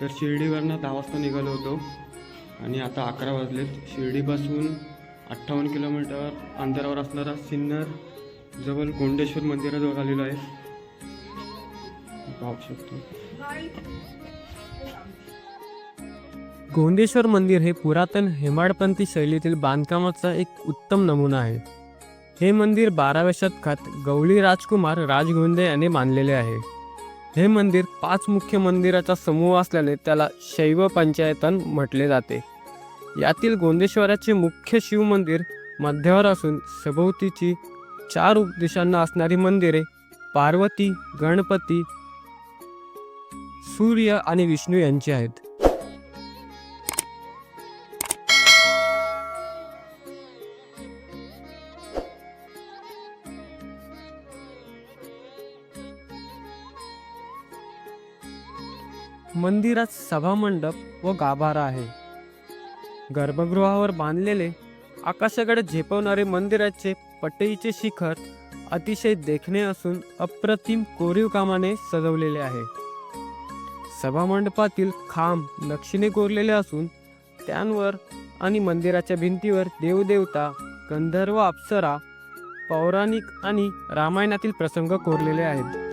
तर शिर्डीवरनं दहा वाजता निघालो होतो. आणि आता अकरा वाजलेत. शिर्डीपासून अठ्ठावन्न किलोमीटर अंतरावर असणारा सिन्नर जवळ गोंडेश्वर मंदिराजवळ आलेलो आहे. पाहू शकतो. गोंदेश्वर मंदिर हे पुरातन हेमाडपंथी शैलीतील बांधकामाचा एक उत्तम नमुना आहे. हे मंदिर बाराव्या शतकात गवळी राजकुमार राजगोंदे यांनी बांधलेले आहे. हे मंदिर पाच मुख्य मंदिराचा समूह असल्याने त्याला शैव पंचायतन म्हटले जाते. यातील गोंदेश्वराचे मुख्य शिव मंदिर मध्यावर असून सभोवतीची चार उपदेशांना असणारी मंदिरे पार्वती गणपती सूर्य आणि विष्णू यांची आहेत. मंदिरात सभामंडप व गाभारा आहे. गर्भगृहावर बांधलेले आकाशाकडे झेपवणारे मंदिराचे पटईचे शिखर अतिशय देखणे असून अप्रतिम कोरीव कामाने सजवलेले आहे. सभामंडपातील खांब नक्षीने कोरलेले असून त्यांवर आणि मंदिराच्या भिंतीवर देवदेवता गंधर्व अप्सरा पौराणिक आणि रामायणातील प्रसंग कोरलेले आहेत.